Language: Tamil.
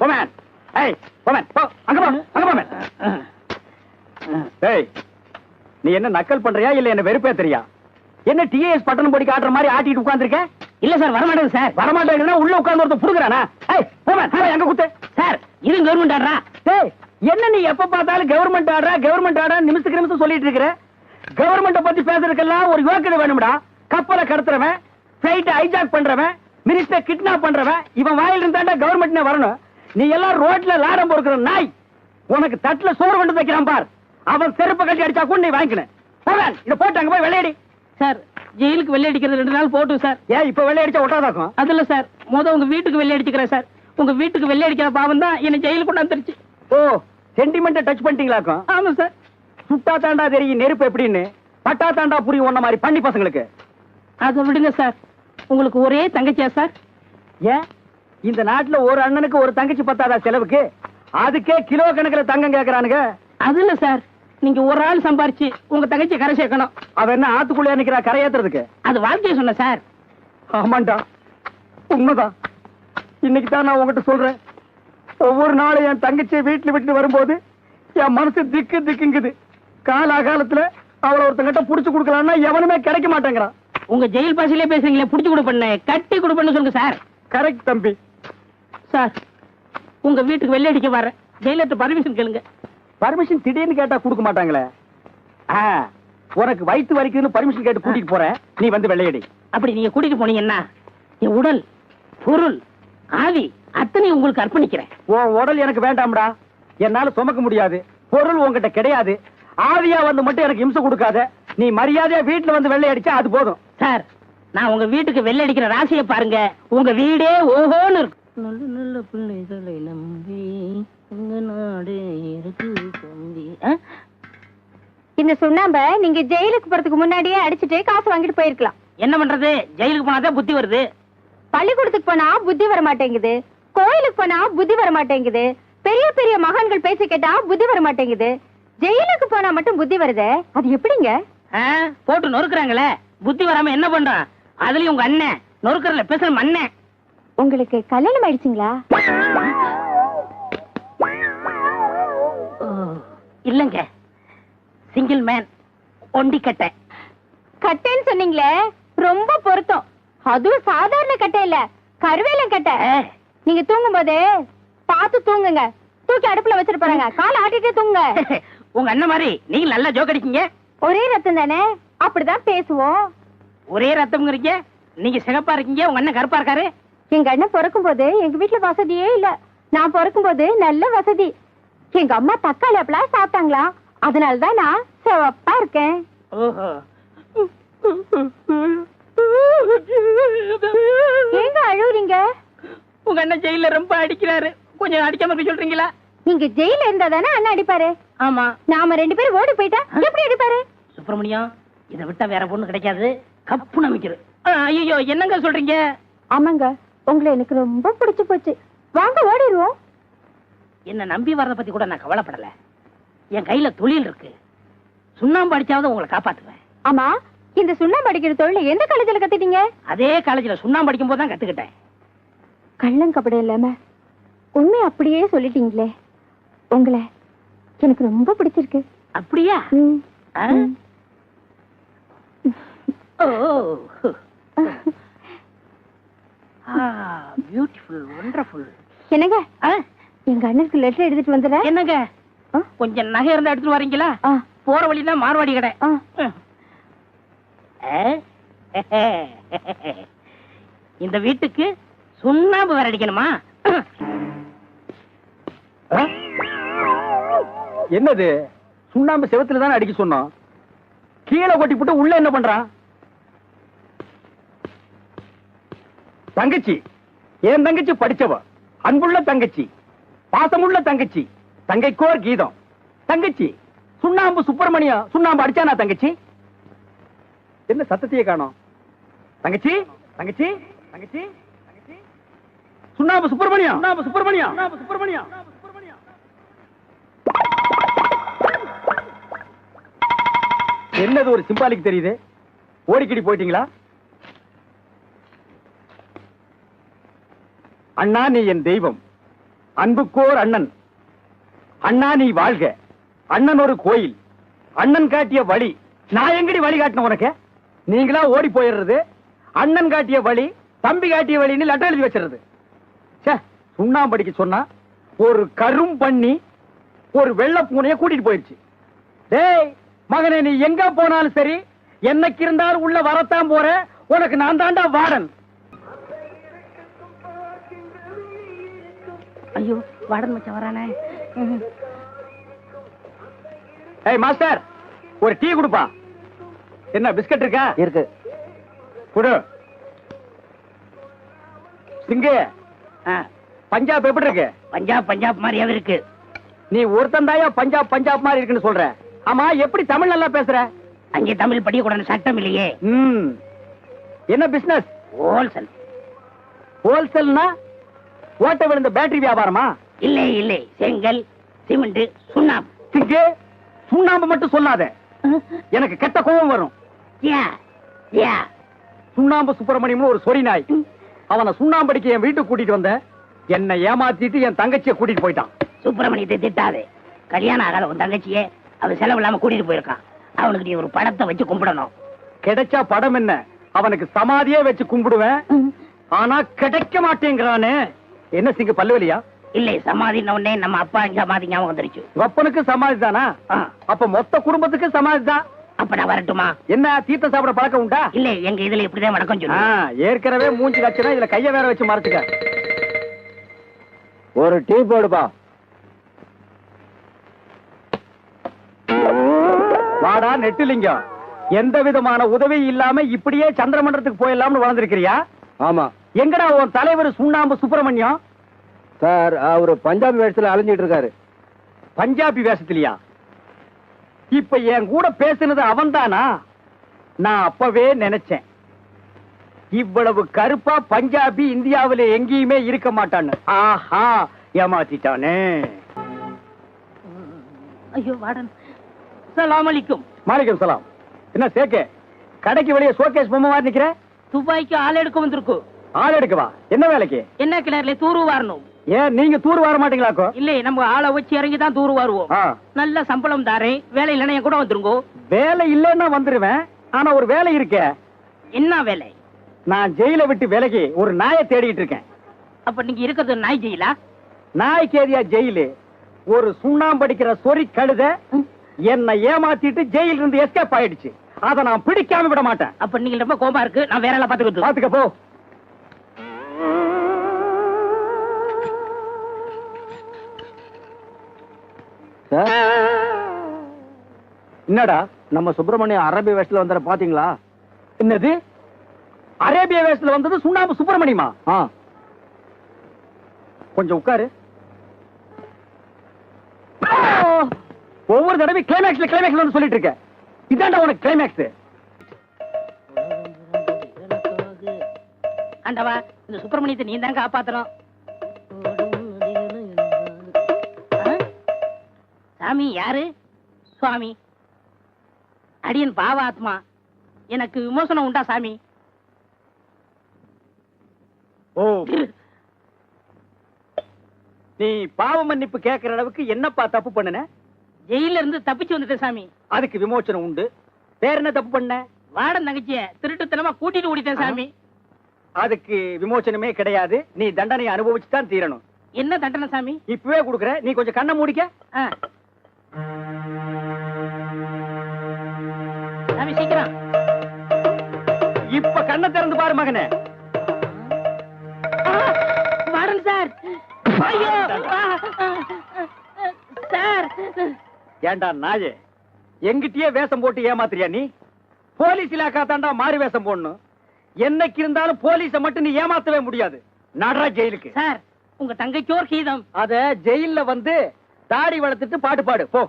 போமேன் ஏய் போமேன் போ அங்க போ அங்க போமேன் ஏய் நீ என்ன நக்கல் பண்றியா இல்ல என்ன வெறுப்பேத்துறியா என்ன டிஏஎஸ் பட்டணம் போடி காட்டுற மாதிரி ஆட்டிட்டு உட்கார்ந்திருக்க? இல்ல சார் வரமாட்டேங்க சார். வரமாட்டேங்கன்னா உள்ள உட்கார்ந்து ஒருத்தன் புடுக்குறானா ஏய் போமேன் போய் அங்க குத்து சார் இது கவர்மெண்ட் ஆடுறா. டேய் என்ன நீ எப்ப பார்த்தாலும் கவர்மெண்ட் ஆடுறா கவர்மெண்ட் ஆடுறா நிமிஷத்துக்கு நிமிஷம் சொல்லிட்டு இருக்கிற? கவர்மெண்ட பத்தி பேசுறதுக்கெல்லாம் ஒரு யோக்கியதை வேணும்டா. கப்பலை கடத்துறவன் பிளைட் ஹைஜாக் பண்றவன் மினிஸ்டர் கிட்னாப் பண்றவன் இவன் வாயில இருந்தாண்டா கவர்மெண்ட்னே வரணும். நீ எல்லாம் ரோட்ல லாடம் பொறுக்கிற நாய். உனக்கு தட்டுல சோறு கொண்டு வைக்கிறான் பார். அவன் செருப்பு கட்டி அடிச்சா கூட நீ வாங்கிக்கணும். போவேன் இத போட்டு அங்க போய் வெள்ளையடி. சார் ஜெயிலுக்கு வெள்ளை அடிக்கிறது ரெண்டு நாள் போட்டும் சார். ஏன் இப்ப வெள்ளை அடிச்சா ஒட்டாதாக்கும் அது இல்ல சார் முத உங்க வீட்டுக்கு வெள்ளை அடிச்சுக்கிறேன் சார். உங்க வீட்டுக்கு வெள்ளை அடிக்கிற பாவம் தான் என்ன ஜெயிலுக்கு கொண்டாந்துருச்சு ஓ சென்டிமெண்ட்டை டச் பண்ணிட்டீங்களாக்கும் ஆமா சார். சுட்டா தாண்டா தெரியும் நெருப்பு எப்படின்னு. பட்டா தாண்டா புரியும் உன்ன மாதிரி பண்ணி பசங்களுக்கு. அதை விடுங்க சார். உங்களுக்கு ஒரே தங்கச்சியா சார்? ஏன்? இந்த நாட்டுல ஒரு அண்ணனுக்கு ஒரு தங்கச்சி பத்தாதா செலவுக்கு? அதுக்கே கிலோ கணக்குல தங்கம் கேக்குறானுங்க. அது இல்ல சார். நீங்க ஒரு ஆள் சம்பாரிச்சு உங்க தங்கச்சியை கரை சேர்க்கணும். அவ என்ன ஆத்துக்குள்ளே நிக்கிறா? கரையேத்துறதுக்கு அது வாழ்க்கையை சொன்ன சார். ஆமாண்டா. உண்மைதான். இன்னைக்கு தான் நான் உங்ககிட்ட சொல்றேன். ஒவ்வொரு நாளும் என் தங்கச்சியை வீட்டுல விட்டு வரும்போது என் மனசு திக்கு திக்குங்குது. காலாகாலத்துல அவளை ஒருத்தங்கிட்ட புடிச்சு கொடுக்கலாம்னா எவனுமே கிடைக்க மாட்டேங்கிறான். உங்க ஜெயில் பாசிலே பேசுறீங்களே புடிச்சு கொடு பண்ண கட்டி கொடு பண்ண சொல்லுங்க சார். கரெக்ட் தம்பி. சார் உங்க வீட்டுக்கு வெள்ளை அடிக்க வரேன் ஜெயிலர்ட்ட பர்மிஷன் கேளுங்க. பர்மிஷன் திடீர்னு கேட்டா கொடுக்க மாட்டாங்களே? உனக்கு வயித்து வரைக்குன்னு பர்மிஷன் கேட்டு கூட்டிட்டு போறேன். நீ வந்து வெள்ளையடி அப்படி நீங்க கூட்டிட்டு போனீங்கன்னா என் உடல் பொருள் ஆவி அத்தனை உங்களுக்கு அர்ப்பணிக்கிறேன். உன் உடல் எனக்கு வேண்டாம்டா. என்னால சுமக்க முடியாது. பொருள் உன்கிட்ட கிடையாது. ஆவியா வந்து மட்டும் எனக்கு இம்சை கொடுக்காத. நீ மரியாதையா வீட்டுல வந்து வெள்ளை அடிச்சா அது போதும். சார் நான் உங்க வீட்டுக்கு வெள்ளை அடிக்கிற ராசியை பாருங்க. உங்க வீடே ஓஹோன்னு இருக்கும். நல்ல நல்ல பிள்ளைகளை நம்பி உங்க நாடு இருக்கு தம்பி? இந்த சுண்ணாம்ப நீங்க ஜெயிலுக்கு போறதுக்கு முன்னாடியே அடிச்சிட்டு காசு வாங்கிட்டு போயிருக்கலாம். என்ன பண்றது? ஜெயிலுக்கு போனாதான் புத்தி வருது. பள்ளிக்கூடத்துக்கு போனா புத்தி வர மாட்டேங்குது. கோயிலுக்கு போனா புத்தி வர மாட்டேங்குது. பெரிய பெரிய மகான்கள் பேசி கேட்டா புத்தி வர மாட்டேங்குது. ஜெயிலுக்கு போனா மட்டும் புத்தி வருதே? அது எப்படிங்க? ஆ? போட்டு நொறுக்குறாங்களே. புத்தி வராம என்ன பண்றான் அதுலயும் உங்க அண்ணன் நொறுக்கறல பேசுற அண்ணன் உங்களுக்கு கல்யாணம் ஆயிடுச்சுங்களா? இல்லங்க. சிங்கிள் மேன் ஒண்டி கட்டை. கட்டைன்னு சொன்னீங்களே ரொம்ப பொருத்தம். அதுவும் சாதாரண கட்டை இல்ல கருவேல கட்டை. நீங்க தூங்கும் போது பார்த்து தூங்குங்க. தூக்கி அடுப்புல வச்சிட்டு போறாங்க. காலை ஆட்டிட்டே தூங்குங்க. உங்க அண்ணன் மாதிரி நீங்க நல்லா ஜோக் அடிக்கீங்க. ஒரே ரத்தம் தானே? அப்படிதான் பேசுவோம். ஒரே ரத்தம்ங்கிறீங்க. நீங்க சிகப்பா இருக்கீங்க உங்க அண்ணன் கருப்பா இருக்காரு. எங்க அண்ணன் பிறக்கும் போது எங்க வீட்டுல வசதியே இல்ல. நான் பிறக்கும் போது நல்ல வசதி. எங்க அம்மா தக்காளி அப்பெல்லாம் சாப்பிட்டாங்களா? அதனாலதான் நான் சிவப்பா இருக்கேன். ஓஹோ. ஏங்க அழுவுறீங்க? உங்க அண்ணன் ஜெயில ரொம்ப அடிக்கிறாரு. கொஞ்சம் அடிக்காம இருக்க சொல்றீங்களா? நீங்க ஜெயில இருந்தா தானே அண்ணன் அடிப்பாரு? ஆமா. நாம ரெண்டு பேரும் ஓடி போயிட்டா எப்படி அடிப்பாரு? சுப்பிரமணியம் இதை விட்டா வேற பொண்ணு கிடைக்காது. கப்பு நமிக்கிறது ஐயோ என்னங்க சொல்றீங்க? ஆமாங்க. உங்களை எனக்கு ரொம்ப பிடிச்சு போச்சு. வாங்க ஓடிடுவோம். என்ன நம்பி வர்றத பத்தி கூட நான் கவலைப்படல. என் கையில தொழில் இருக்கு. சுண்ணாம்பு அடிச்சாவது உங்களை காப்பாத்துவேன். ஆமா இந்த சுண்ணாம்பு அடிக்கிற தொழில எந்த காலேஜ்ல கத்துட்டீங்க? அதே காலேஜ்ல சுண்ணாம்பு அடிக்கும் போது தான் கத்துக்கிட்டேன் கள்ளங்கபடி இல்லாம உண்மை அப்படியே சொல்லிட்டீங்களே. உங்களை எனக்கு ரொம்ப பிடிச்சிருக்கு. அப்படியா. ஓ. பியூட்டிஃபுல் ஒண்டர்ஃபுல் என்னங்க? எங்க அண்ணனுக்கு லெட்டர் எடுத்துட்டு வந்துடுறேன் என்னங்க? கொஞ்சம் நகை இருந்தா எடுத்துட்டு வரீங்களா? போற வழியில மார்வாடி கடை? இந்த வீட்டுக்கு சுண்ணாம்பு வேற அடிக்கணுமா? என்னது? சுண்ணாம்பு செவத்துல தானே அடிக்க சொன்னோம். கீழே கொட்டி போட்டு உள்ள என்ன பண்றான்? தங்கச்சி என் தங்கச்சி படிச்சவ அன்புள்ள தங்கச்சி பாசமுள்ள தங்கச்சி தங்கைக்கோர் கீதம். தங்கச்சி சுண்ணாம்பு சுப்பிரமணியம் சுண்ணாம்பு அடிச்சானா தங்கச்சி? என்ன சத்தத்தையே காணும்? தங்கச்சி தங்கச்சி தங்கச்சி தங்கச்சி. சுண்ணாம்பு சுப்பிரமணியம் சுண்ணாம்பு சுப்பிரமணியம் சுண்ணாம்பு சுப்பிரமணியம் என்னது ஒரு சிம்பாலிக்கு தெரியுது? ஓடிக்கிடி போயிட்டீங்களா? அண்ணா நீ என் தெய்வம். அன்புக்கோர் அண்ணன். அண்ணா நீ வாழ்க. அண்ணன் ஒரு கோயில். அண்ணன் காட்டிய வழி. நான் எங்கடி வழி காட்டின உனக்கு? நீங்களா ஓடி போயிடுறது. அண்ணன் காட்டிய வழி தம்பி காட்டிய வழின்னு லெட்டர் எழுதி வச்சிருது சே சுண்ணாம்படிக்க சொன்னா ஒரு கரும் பண்ணி ஒரு வெள்ளை பூனைய கூட்டிட்டு போயிடுச்சு. டேய் மகனே நீ எங்க போனாலும் சரி என்னைக்கு இருந்தாலும் உள்ள வரத்தான் போற உனக்கு நான் தாண்டா வாடன். ஐயோ வாடன் மச்சான் வரானே. ஏய் மாஸ்டர் ஒரு டீ கொடுப்பா. என்ன பிஸ்கட் இருக்கா? இருக்கு. குடு. சிங்கு பஞ்சாப் எப்படி இருக்கு? பஞ்சாப் பஞ்சாப் மாதிரியாவே இருக்கு. நீ ஒருத்தன் தாயா பஞ்சாப் பஞ்சாப் மாதிரி இருக்குன்னு சொல்ற. ஆமா எப்படி தமிழ் நல்லா பேசுற? அங்கே தமிழ் படிக்கக்கூடாது சட்டம் இல்லையே. ம். என்ன பிசினஸ் ஹோல்சேல் ஹோல்சேல்னா ஓட்ட விழுந்த பேட்டரி வியாபாரமா? இல்லை இல்லை. செங்கல் சிமெண்ட் சுண்ணாம்பு. சிங்கு சுண்ணாம்பு மட்டும் சொல்லாத. எனக்கு கெட்ட கோபம் வரும். சுண்ணாம்பு சுப்பிரமணியம்னு ஒரு சொறி நாய் அவனை சுண்ணாம்படிக்கு என் வீட்டுக்கு கூட்டிட்டு வந்த என்னை ஏமாத்திட்டு என் தங்கச்சியை கூட்டிட்டு போயிட்டான். சுப்பிரமணியத்தை திட்டாதே. கல்யாணம் ஆகாத உன் தங்கச்சியே அவன் செலவு இல்லாம கூட்டிட்டு போயிருக்கான். அவனுக்கு நீ ஒரு படத்தை வச்சு கும்பிடணும். கிடைச்சா படம் என்ன? அவனுக்கு சமாதியே வச்சு கும்பிடுவேன். ஆனா கிடைக்க மாட்டேங்கிறானே. என்ன சிங்கு பல்லுவலியா? இல்லை சமாதின உடனே நம்ம அப்பா சமாதி ஞாபகம் வந்துருச்சு. ஒப்பனுக்கு சமாதி தானா? அப்ப மொத்த குடும்பத்துக்கு சமாதி தான். அப்ப நான் வரட்டுமா? என்ன தீர்த்த சாப்பிட பழக்கம் உண்டா? இல்லை எங்க இதுல இப்படிதான் சொல்லு ஏற்கனவே மூஞ்சி கச்சுனா இதுல கைய வேற வச்சு மறைச்சுக்க. ஒரு டீ போடுப்பா. வாடா நெட்டுலிங்கம். எந்த விதமான உதவி இல்லாம இப்படியே சந்திரமண்டலத்துக்கு போயிடலாம்னு வளர்ந்துருக்கிறியா? ஆமா. எங்கடா உன் தலைவர் சுண்ணாம்பு சுப்பிரமணியம் சார் அவரு பஞ்சாபி வேஷத்துல அலைஞ்சிட்டு இருக்காரு. பஞ்சாபி வேஷத்திலியா? இப்ப என் கூட பேசுனது அவன்தானா? நான் அப்பவே நினைச்சேன். இவ்வளவு கருப்பா பஞ்சாபி இந்தியாவில எங்கேயுமே இருக்க மாட்டான்னு. ஆஹா ஏமாத்திட்டானே. ஐயோ வாடன். சலாம் அலிக்கும். மாலிகம் சலாம். என்ன சேக்கே? கடைக்கு வெளியே ஷோகேஸ் பொம்மை மாதிரி நிக்கிற? துபாய்க்கு ஆள் எடுக்க வந்திருக்கு ஆள் எடுக்கவா என்ன வேலைக்கு? என்ன கிணறுல தூரு வாரணும்? ஏன் நீங்க தூர் வர மாட்டீங்களாக்கோ இல்லை நம்ம ஆளை வச்சு இறங்கி தான் தூரு வாருவோம். நல்ல சம்பளம் தாரேன். வேலை இல்லைன்னா என் கூட வந்துருங்கோ. வேலை இல்லைன்னா வந்துருவேன். ஆனா ஒரு வேலை இருக்கே. என்ன வேலை? நான் ஜெயில விட்டு விலகி ஒரு நாயை தேடிட்டு இருக்கேன். அப்ப நீங்க இருக்கிறது நாய் ஜெயிலா? நாய் கேதியா ஜெயிலு. ஒரு சுண்ணாம்படிக்கிற சொறி கழுத என்னை ஏமாத்திட்டு ஜெயில இருந்து எஸ்கேப் ஆயிடுச்சு. அத நான் பிடிக்காம விட மாட்டேன். அப்ப நீங்க ரொம்ப கோபா இருக்கு. நான் வேற எல்லாம் பாத்துக்கிட்டு பாத்துக்க போ. சார்? என்னடா நம்ம சுப்பிரமணியம் அரபி வேஷத்துல வந்தார பாத்தீங்களா? என்னது? அரேபிய வேஷத்துல வந்தது சுண்ணாம்பு சுப்பிரமணியமா? ஆ. கொஞ்சம் உட்காரு. ஒவ்வொரு தடவை கிளைமேக்ஸ்ல கிளைமேக்ஸ்ல சொல்லிட்டு இருக்க. இதாண்டா உனக்கு கிளைமேக்ஸ் ஆண்டவா இந்த சுப்பிரமணியத்தை நீ தான் காப்பாத்தணும். சாமி யாரு? சுவாமி. அடியன் பாவ ஆத்மா எனக்கு விமோசனம் உண்டா சாமி? ஓ. நீ பாவ மன்னிப்பு கேட்கிற அளவுக்கு என்னப்பா தப்பு பண்ணுன? ஜெயில இருந்து தப்பிச்சு வந்துட்டேன் சாமி. அதுக்கு விமோச்சனம் உண்டு. வேற என்ன தப்பு பண்ண? வாடன் தங்கச்சிய திருட்டுத்தனமா கூட்டிட்டு ஓடிட்டேன் சாமி. அதுக்கு விமோச்சனமே கிடையாது. நீ தண்டனையை அனுபவிச்சு தான் தீரணும். என்ன தண்டனை சாமி? இப்பவே கொடுக்குற. நீ கொஞ்சம் கண்ணை மூடிக்க. சாமி சீக்கிரம். இப்ப கண்ணை திறந்து பாரு மகனே. ஆ, வாடன் சார். ஐயோ சார். ஏண்டா நாயே எங்கிட்டயே வேஷம் போட்டு ஏமாத்துறியா நீ? போலீஸ் இலாக்கா தாண்டா மாறி வேஷம் போடணும். என்னைக்கு இருந்தாலும் போலீஸ மட்டும் நீ ஏமாத்தவே முடியாது. நடரா ஜெயிலுக்கு. சார் உங்க தங்கைக்கோர் கீதம் அத ஜெயில்ல வந்து தாடி வளர்த்துட்டு பாட்டு பாடு போ.